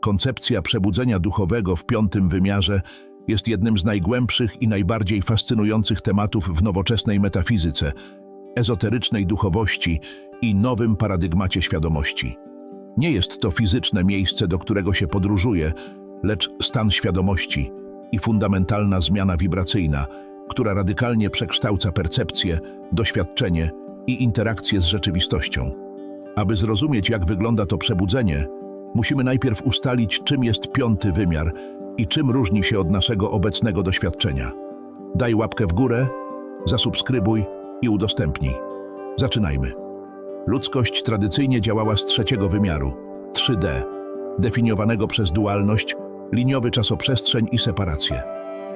Koncepcja przebudzenia duchowego w piątym wymiarze jest jednym z najgłębszych i najbardziej fascynujących tematów w nowoczesnej metafizyce, ezoterycznej duchowości i nowym paradygmacie świadomości. Nie jest to fizyczne miejsce, do którego się podróżuje, lecz stan świadomości i fundamentalna zmiana wibracyjna, która radykalnie przekształca percepcję, doświadczenie i interakcję z rzeczywistością. Aby zrozumieć, jak wygląda to przebudzenie, musimy najpierw ustalić, czym jest piąty wymiar i czym różni się od naszego obecnego doświadczenia. Daj łapkę w górę, zasubskrybuj i udostępnij. Zaczynajmy. Ludzkość tradycyjnie działała z trzeciego wymiaru 3D, definiowanego przez dualność, liniowy czasoprzestrzeń i separację.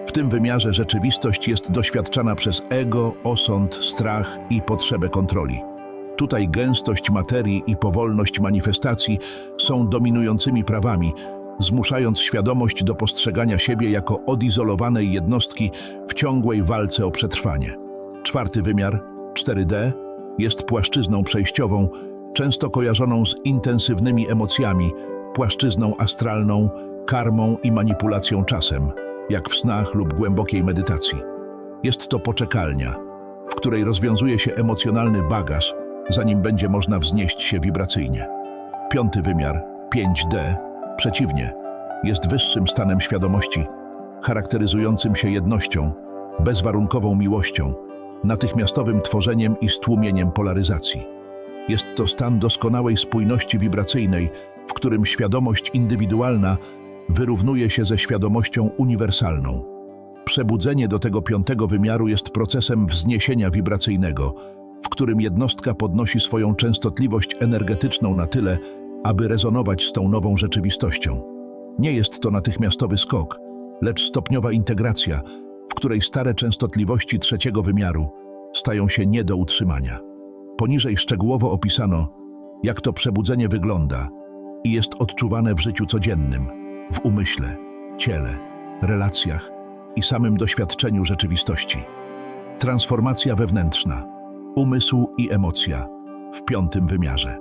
W tym wymiarze rzeczywistość jest doświadczana przez ego, osąd, strach i potrzebę kontroli. Tutaj gęstość materii i powolność manifestacji są dominującymi prawami, zmuszając świadomość do postrzegania siebie jako odizolowanej jednostki w ciągłej walce o przetrwanie. Czwarty wymiar, 4D, jest płaszczyzną przejściową, często kojarzoną z intensywnymi emocjami, płaszczyzną astralną, karmą i manipulacją czasem, jak w snach lub głębokiej medytacji. Jest to poczekalnia, w której rozwiązuje się emocjonalny bagaż, zanim będzie można wznieść się wibracyjnie. Piąty wymiar, 5D, przeciwnie, jest wyższym stanem świadomości, charakteryzującym się jednością, bezwarunkową miłością, natychmiastowym tworzeniem i stłumieniem polaryzacji. Jest to stan doskonałej spójności wibracyjnej, w którym świadomość indywidualna wyrównuje się ze świadomością uniwersalną. Przebudzenie do tego piątego wymiaru jest procesem wzniesienia wibracyjnego, w którym jednostka podnosi swoją częstotliwość energetyczną na tyle, aby rezonować z tą nową rzeczywistością. Nie jest to natychmiastowy skok, lecz stopniowa integracja, w której stare częstotliwości trzeciego wymiaru stają się nie do utrzymania. Poniżej szczegółowo opisano, jak to przebudzenie wygląda i jest odczuwane w życiu codziennym, w umyśle, ciele, relacjach i samym doświadczeniu rzeczywistości. Transformacja wewnętrzna, umysł i emocja w piątym wymiarze.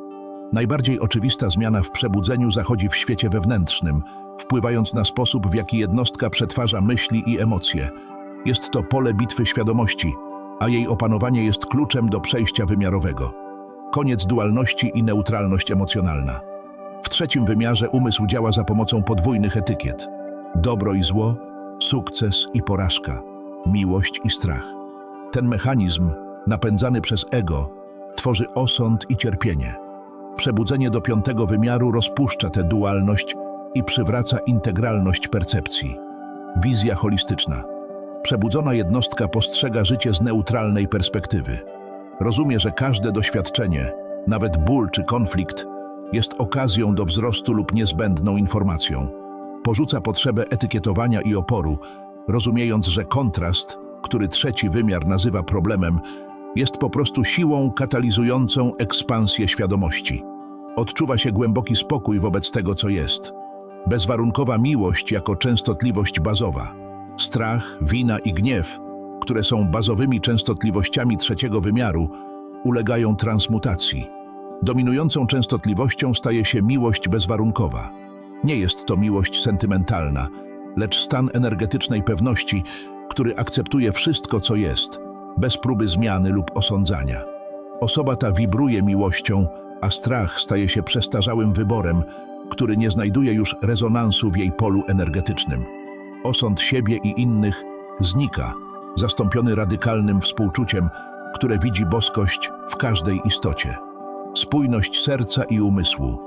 Najbardziej oczywista zmiana w przebudzeniu zachodzi w świecie wewnętrznym, wpływając na sposób, w jaki jednostka przetwarza myśli i emocje. Jest to pole bitwy świadomości, a jej opanowanie jest kluczem do przejścia wymiarowego. Koniec dualności i neutralność emocjonalna. W trzecim wymiarze umysł działa za pomocą podwójnych etykiet: dobro i zło, sukces i porażka, miłość i strach. Ten mechanizm, napędzany przez ego, tworzy osąd i cierpienie. Przebudzenie do piątego wymiaru rozpuszcza tę dualność i przywraca integralność percepcji. Wizja holistyczna. Przebudzona jednostka postrzega życie z neutralnej perspektywy. Rozumie, że każde doświadczenie, nawet ból czy konflikt, jest okazją do wzrostu lub niezbędną informacją. Porzuca potrzebę etykietowania i oporu, rozumiejąc, że kontrast, który trzeci wymiar nazywa problemem, jest po prostu siłą katalizującą ekspansję świadomości. Odczuwa się głęboki spokój wobec tego, co jest. Bezwarunkowa miłość jako częstotliwość bazowa. Strach, wina i gniew, które są bazowymi częstotliwościami trzeciego wymiaru, ulegają transmutacji. Dominującą częstotliwością staje się miłość bezwarunkowa. Nie jest to miłość sentymentalna, lecz stan energetycznej pewności, który akceptuje wszystko, co jest, bez próby zmiany lub osądzania. Osoba ta wibruje miłością, a strach staje się przestarzałym wyborem, który nie znajduje już rezonansu w jej polu energetycznym. Osąd siebie i innych znika, zastąpiony radykalnym współczuciem, które widzi boskość w każdej istocie. Spójność serca i umysłu.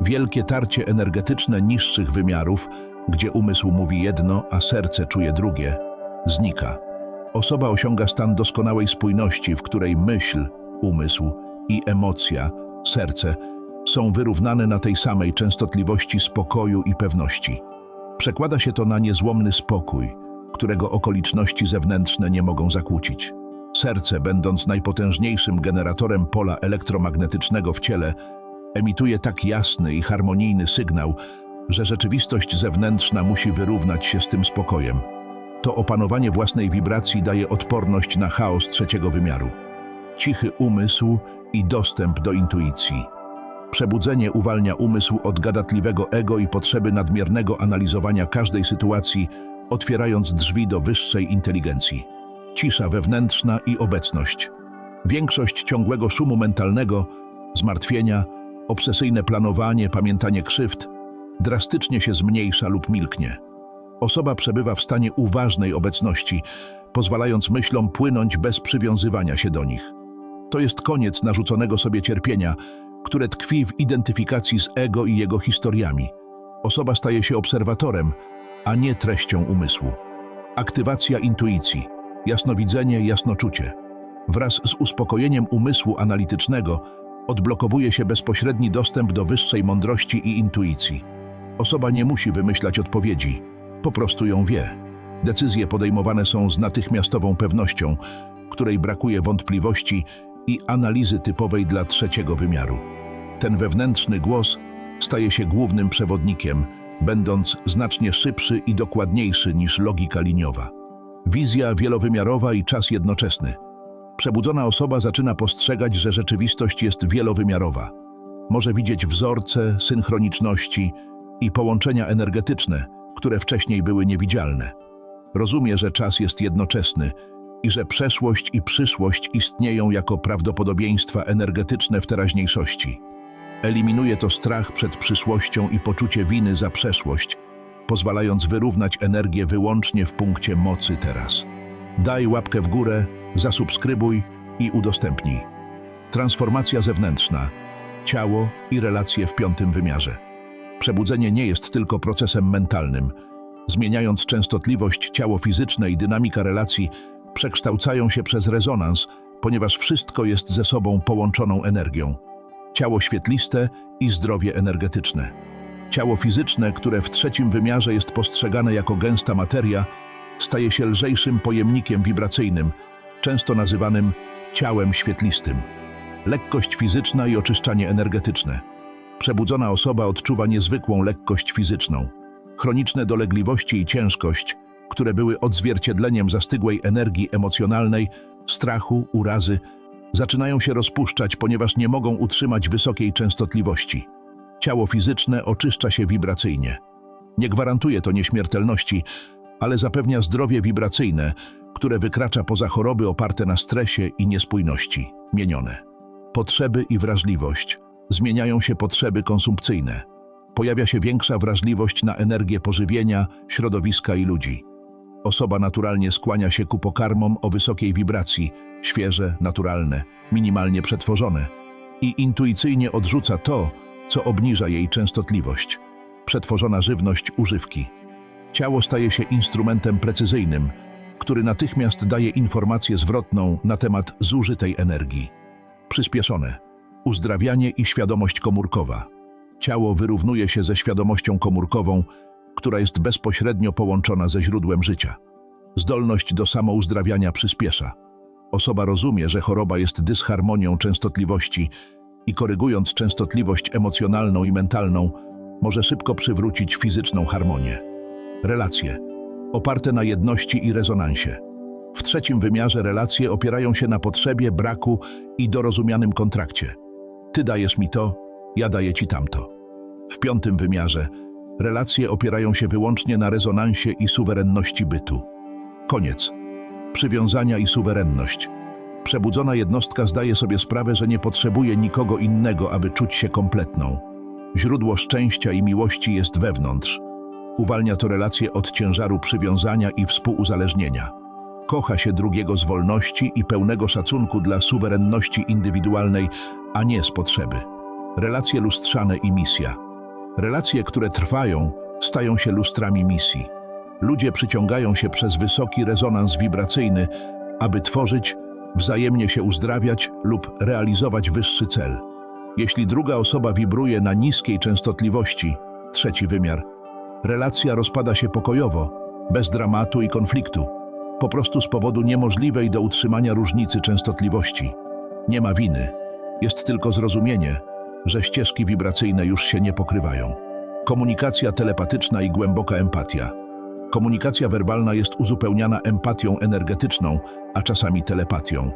Wielkie tarcie energetyczne niższych wymiarów, gdzie umysł mówi jedno, a serce czuje drugie, znika. Osoba osiąga stan doskonałej spójności, w której myśl, umysł i emocja, serce są wyrównane na tej samej częstotliwości spokoju i pewności. Przekłada się to na niezłomny spokój, którego okoliczności zewnętrzne nie mogą zakłócić. Serce, będąc najpotężniejszym generatorem pola elektromagnetycznego w ciele, emituje tak jasny i harmonijny sygnał, że rzeczywistość zewnętrzna musi wyrównać się z tym spokojem. To opanowanie własnej wibracji daje odporność na chaos trzeciego wymiaru. Cichy umysł i dostęp do intuicji. Przebudzenie uwalnia umysł od gadatliwego ego i potrzeby nadmiernego analizowania każdej sytuacji, otwierając drzwi do wyższej inteligencji. Cisza wewnętrzna i obecność. Większość ciągłego szumu mentalnego, zmartwienia, obsesyjne planowanie, pamiętanie krzywd drastycznie się zmniejsza lub milknie. Osoba przebywa w stanie uważnej obecności, pozwalając myślom płynąć bez przywiązywania się do nich. To jest koniec narzuconego sobie cierpienia, które tkwi w identyfikacji z ego i jego historiami. Osoba staje się obserwatorem, a nie treścią umysłu. Aktywacja intuicji, jasnowidzenie, jasnoczucie. Wraz z uspokojeniem umysłu analitycznego odblokowuje się bezpośredni dostęp do wyższej mądrości i intuicji. Osoba nie musi wymyślać odpowiedzi, po prostu ją wie. Decyzje podejmowane są z natychmiastową pewnością, której brakuje wątpliwości i analizy typowej dla trzeciego wymiaru. Ten wewnętrzny głos staje się głównym przewodnikiem, będąc znacznie szybszy i dokładniejszy niż logika liniowa. Wizja wielowymiarowa i czas jednoczesny. Przebudzona osoba zaczyna postrzegać, że rzeczywistość jest wielowymiarowa. Może widzieć wzorce, synchroniczności i połączenia energetyczne, które wcześniej były niewidzialne. Rozumie, że czas jest jednoczesny i że przeszłość i przyszłość istnieją jako prawdopodobieństwa energetyczne w teraźniejszości. Eliminuje to strach przed przyszłością i poczucie winy za przeszłość, pozwalając wyrównać energię wyłącznie w punkcie mocy teraz. Daj łapkę w górę, zasubskrybuj i udostępnij. Transformacja zewnętrzna, ciało i relacje w piątym wymiarze. Przebudzenie nie jest tylko procesem mentalnym. Zmieniając częstotliwość, ciało fizyczne i dynamika relacji przekształcają się przez rezonans, ponieważ wszystko jest ze sobą połączoną energią. Ciało świetliste i zdrowie energetyczne. Ciało fizyczne, które w trzecim wymiarze jest postrzegane jako gęsta materia, staje się lżejszym pojemnikiem wibracyjnym, często nazywanym ciałem świetlistym. Lekkość fizyczna i oczyszczanie energetyczne. Przebudzona osoba odczuwa niezwykłą lekkość fizyczną. Chroniczne dolegliwości i ciężkość, które były odzwierciedleniem zastygłej energii emocjonalnej, strachu, urazy, zaczynają się rozpuszczać, ponieważ nie mogą utrzymać wysokiej częstotliwości. Ciało fizyczne oczyszcza się wibracyjnie. Nie gwarantuje to nieśmiertelności, ale zapewnia zdrowie wibracyjne, które wykracza poza choroby oparte na stresie i niespójności, mienione. Potrzeby i wrażliwość. Zmieniają się potrzeby konsumpcyjne. Pojawia się większa wrażliwość na energię pożywienia, środowiska i ludzi. Osoba naturalnie skłania się ku pokarmom o wysokiej wibracji, świeże, naturalne, minimalnie przetworzone i intuicyjnie odrzuca to, co obniża jej częstotliwość. Przetworzona żywność używki. Ciało staje się instrumentem precyzyjnym, który natychmiast daje informację zwrotną na temat zużytej energii. Przyspieszone. Uzdrawianie i świadomość komórkowa. Ciało wyrównuje się ze świadomością komórkową, która jest bezpośrednio połączona ze źródłem życia. Zdolność do samouzdrawiania przyspiesza. Osoba rozumie, że choroba jest dysharmonią częstotliwości i korygując częstotliwość emocjonalną i mentalną, może szybko przywrócić fizyczną harmonię. Relacje oparte na jedności i rezonansie. W trzecim wymiarze relacje opierają się na potrzebie, braku i dorozumianym kontrakcie. Ty dajesz mi to, ja daję ci tamto. W piątym wymiarze relacje opierają się wyłącznie na rezonansie i suwerenności bytu. Koniec. Przywiązania i suwerenność. Przebudzona jednostka zdaje sobie sprawę, że nie potrzebuje nikogo innego, aby czuć się kompletną. Źródło szczęścia i miłości jest wewnątrz. Uwalnia to relacje od ciężaru przywiązania i współuzależnienia. Kocha się drugiego z wolności i pełnego szacunku dla suwerenności indywidualnej, a nie z potrzeby. Relacje lustrzane i misja. Relacje, które trwają, stają się lustrami misji. Ludzie przyciągają się przez wysoki rezonans wibracyjny, aby tworzyć, wzajemnie się uzdrawiać lub realizować wyższy cel. Jeśli druga osoba wibruje na niskiej częstotliwości, trzeci wymiar, relacja rozpada się pokojowo, bez dramatu i konfliktu, po prostu z powodu niemożliwej do utrzymania różnicy częstotliwości. Nie ma winy, jest tylko zrozumienie, że ścieżki wibracyjne już się nie pokrywają. Komunikacja telepatyczna i głęboka empatia. Komunikacja werbalna jest uzupełniana empatią energetyczną, a czasami telepatią.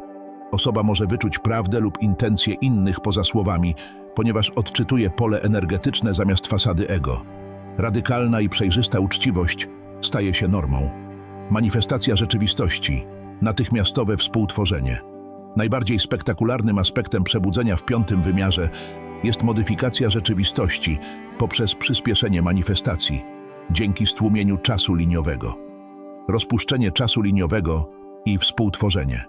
Osoba może wyczuć prawdę lub intencje innych poza słowami, ponieważ odczytuje pole energetyczne zamiast fasady ego. Radykalna i przejrzysta uczciwość staje się normą. Manifestacja rzeczywistości, natychmiastowe współtworzenie. Najbardziej spektakularnym aspektem przebudzenia w piątym wymiarze jest modyfikacja rzeczywistości poprzez przyspieszenie manifestacji dzięki stłumieniu czasu liniowego. Rozpuszczenie czasu liniowego i współtworzenie.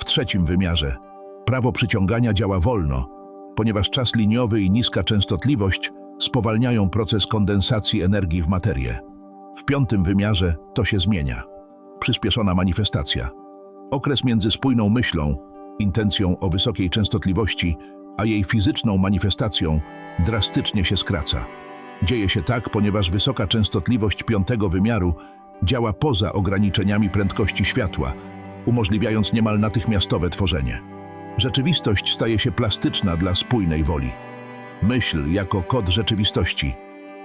W trzecim wymiarze prawo przyciągania działa wolno, ponieważ czas liniowy i niska częstotliwość spowalniają proces kondensacji energii w materię. W piątym wymiarze to się zmienia. Przyspieszona manifestacja. Okres między spójną myślą, intencją o wysokiej częstotliwości, a jej fizyczną manifestacją drastycznie się skraca. Dzieje się tak, ponieważ wysoka częstotliwość piątego wymiaru działa poza ograniczeniami prędkości światła, umożliwiając niemal natychmiastowe tworzenie. Rzeczywistość staje się plastyczna dla spójnej woli. Myśl jako kod rzeczywistości.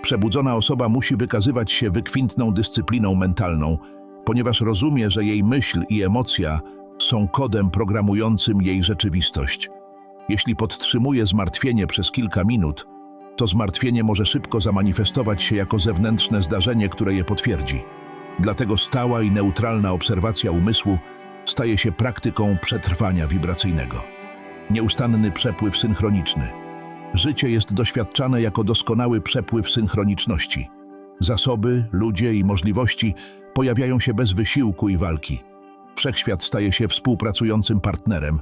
Przebudzona osoba musi wykazywać się wykwintną dyscypliną mentalną, ponieważ rozumie, że jej myśl i emocja są kodem programującym jej rzeczywistość. Jeśli podtrzymuje zmartwienie przez kilka minut, to zmartwienie może szybko zamanifestować się jako zewnętrzne zdarzenie, które je potwierdzi. Dlatego stała i neutralna obserwacja umysłu staje się praktyką przetrwania wibracyjnego. Nieustanny przepływ synchroniczny. Życie jest doświadczane jako doskonały przepływ synchroniczności. Zasoby, ludzie i możliwości pojawiają się bez wysiłku i walki. Wszechświat staje się współpracującym partnerem,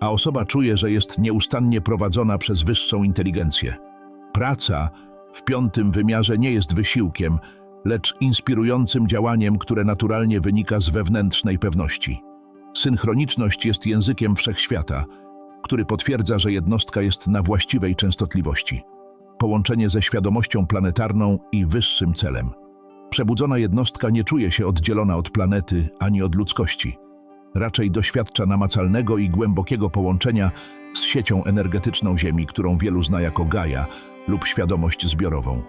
a osoba czuje, że jest nieustannie prowadzona przez wyższą inteligencję. Praca w piątym wymiarze nie jest wysiłkiem, lecz inspirującym działaniem, które naturalnie wynika z wewnętrznej pewności. Synchroniczność jest językiem wszechświata, który potwierdza, że jednostka jest na właściwej częstotliwości. Połączenie ze świadomością planetarną i wyższym celem. Przebudzona jednostka nie czuje się oddzielona od planety ani od ludzkości. Raczej doświadcza namacalnego i głębokiego połączenia z siecią energetyczną Ziemi, którą wielu zna jako Gaia lub świadomość zbiorową.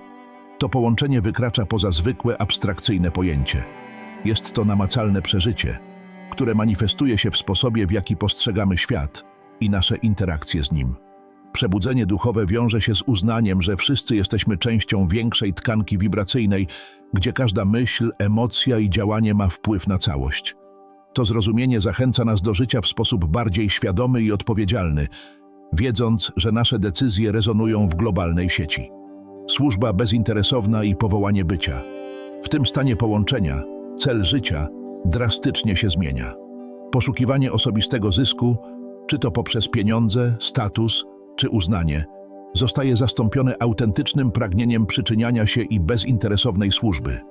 To połączenie wykracza poza zwykłe abstrakcyjne pojęcie. Jest to namacalne przeżycie, które manifestuje się w sposobie, w jaki postrzegamy świat i nasze interakcje z nim. Przebudzenie duchowe wiąże się z uznaniem, że wszyscy jesteśmy częścią większej tkanki wibracyjnej, gdzie każda myśl, emocja i działanie ma wpływ na całość. To zrozumienie zachęca nas do życia w sposób bardziej świadomy i odpowiedzialny, wiedząc, że nasze decyzje rezonują w globalnej sieci. Służba bezinteresowna i powołanie bycia. W tym stanie połączenia cel życia drastycznie się zmienia. Poszukiwanie osobistego zysku, czy to poprzez pieniądze, status, czy uznanie, zostaje zastąpione autentycznym pragnieniem przyczyniania się i bezinteresownej służby.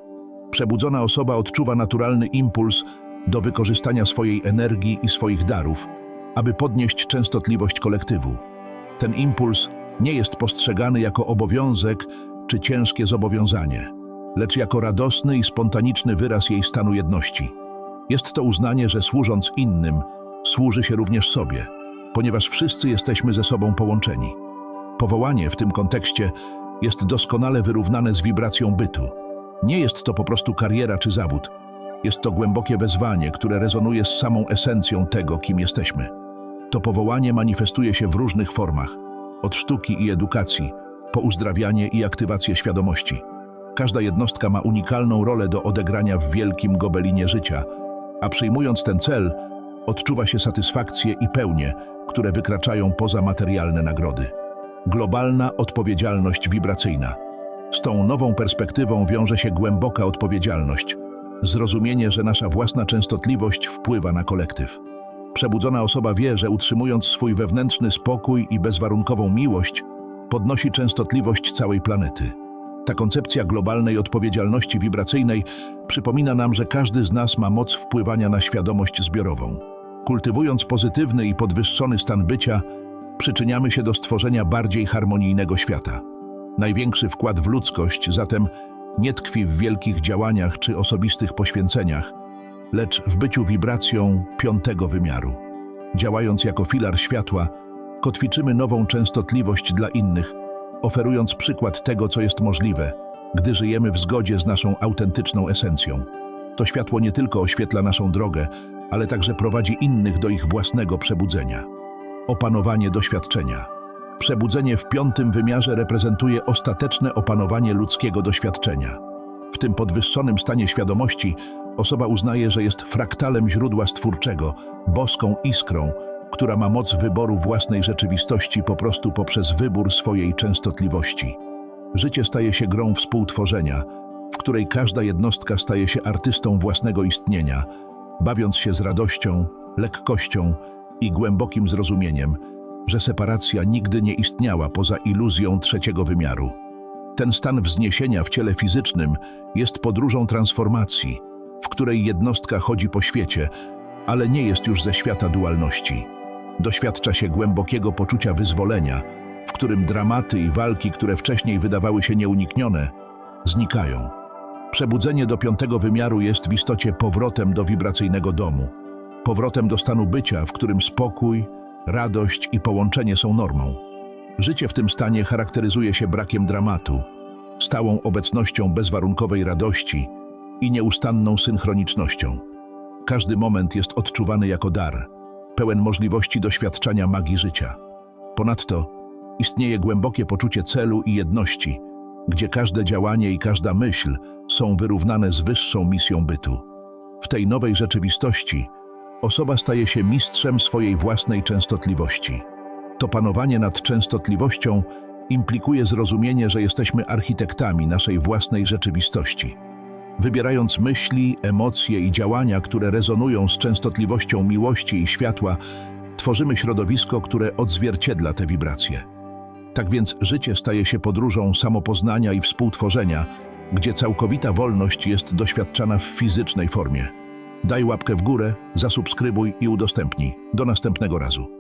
Przebudzona osoba odczuwa naturalny impuls do wykorzystania swojej energii i swoich darów, aby podnieść częstotliwość kolektywu. Ten impuls nie jest postrzegany jako obowiązek czy ciężkie zobowiązanie, lecz jako radosny i spontaniczny wyraz jej stanu jedności. Jest to uznanie, że służąc innym, służy się również sobie, ponieważ wszyscy jesteśmy ze sobą połączeni. Powołanie w tym kontekście jest doskonale wyrównane z wibracją bytu. Nie jest to po prostu kariera czy zawód. Jest to głębokie wezwanie, które rezonuje z samą esencją tego, kim jesteśmy. To powołanie manifestuje się w różnych formach, od sztuki i edukacji, po uzdrawianie i aktywację świadomości. Każda jednostka ma unikalną rolę do odegrania w wielkim gobelinie życia, a przyjmując ten cel, odczuwa się satysfakcję i pełnię, które wykraczają poza materialne nagrody. Globalna odpowiedzialność wibracyjna. Z tą nową perspektywą wiąże się głęboka odpowiedzialność, zrozumienie, że nasza własna częstotliwość wpływa na kolektyw. Przebudzona osoba wie, że utrzymując swój wewnętrzny spokój i bezwarunkową miłość, podnosi częstotliwość całej planety. Ta koncepcja globalnej odpowiedzialności wibracyjnej przypomina nam, że każdy z nas ma moc wpływania na świadomość zbiorową. Kultywując pozytywny i podwyższony stan bycia, przyczyniamy się do stworzenia bardziej harmonijnego świata. Największy wkład w ludzkość zatem nie tkwi w wielkich działaniach czy osobistych poświęceniach, lecz w byciu wibracją piątego wymiaru. Działając jako filar światła, kotwiczymy nową częstotliwość dla innych, oferując przykład tego, co jest możliwe, gdy żyjemy w zgodzie z naszą autentyczną esencją. To światło nie tylko oświetla naszą drogę, ale także prowadzi innych do ich własnego przebudzenia. Opanowanie doświadczenia. Przebudzenie w piątym wymiarze reprezentuje ostateczne opanowanie ludzkiego doświadczenia. W tym podwyższonym stanie świadomości osoba uznaje, że jest fraktalem źródła stwórczego, boską iskrą, która ma moc wyboru własnej rzeczywistości po prostu poprzez wybór swojej częstotliwości. Życie staje się grą współtworzenia, w której każda jednostka staje się artystą własnego istnienia, bawiąc się z radością, lekkością i głębokim zrozumieniem, że separacja nigdy nie istniała poza iluzją trzeciego wymiaru. Ten stan wzniesienia w ciele fizycznym jest podróżą transformacji, w której jednostka chodzi po świecie, ale nie jest już ze świata dualności. Doświadcza się głębokiego poczucia wyzwolenia, w którym dramaty i walki, które wcześniej wydawały się nieuniknione, znikają. Przebudzenie do piątego wymiaru jest w istocie powrotem do wibracyjnego domu, powrotem do stanu bycia, w którym spokój, radość i połączenie są normą. Życie w tym stanie charakteryzuje się brakiem dramatu, stałą obecnością bezwarunkowej radości i nieustanną synchronicznością. Każdy moment jest odczuwany jako dar, pełen możliwości doświadczania magii życia. Ponadto istnieje głębokie poczucie celu i jedności, gdzie każde działanie i każda myśl są wyrównane z wyższą misją bytu. W tej nowej rzeczywistości osoba staje się mistrzem swojej własnej częstotliwości. To panowanie nad częstotliwością implikuje zrozumienie, że jesteśmy architektami naszej własnej rzeczywistości. Wybierając myśli, emocje i działania, które rezonują z częstotliwością miłości i światła, tworzymy środowisko, które odzwierciedla te wibracje. Tak więc życie staje się podróżą samopoznania i współtworzenia, gdzie całkowita wolność jest doświadczana w fizycznej formie. Daj łapkę w górę, zasubskrybuj i udostępnij. Do następnego razu.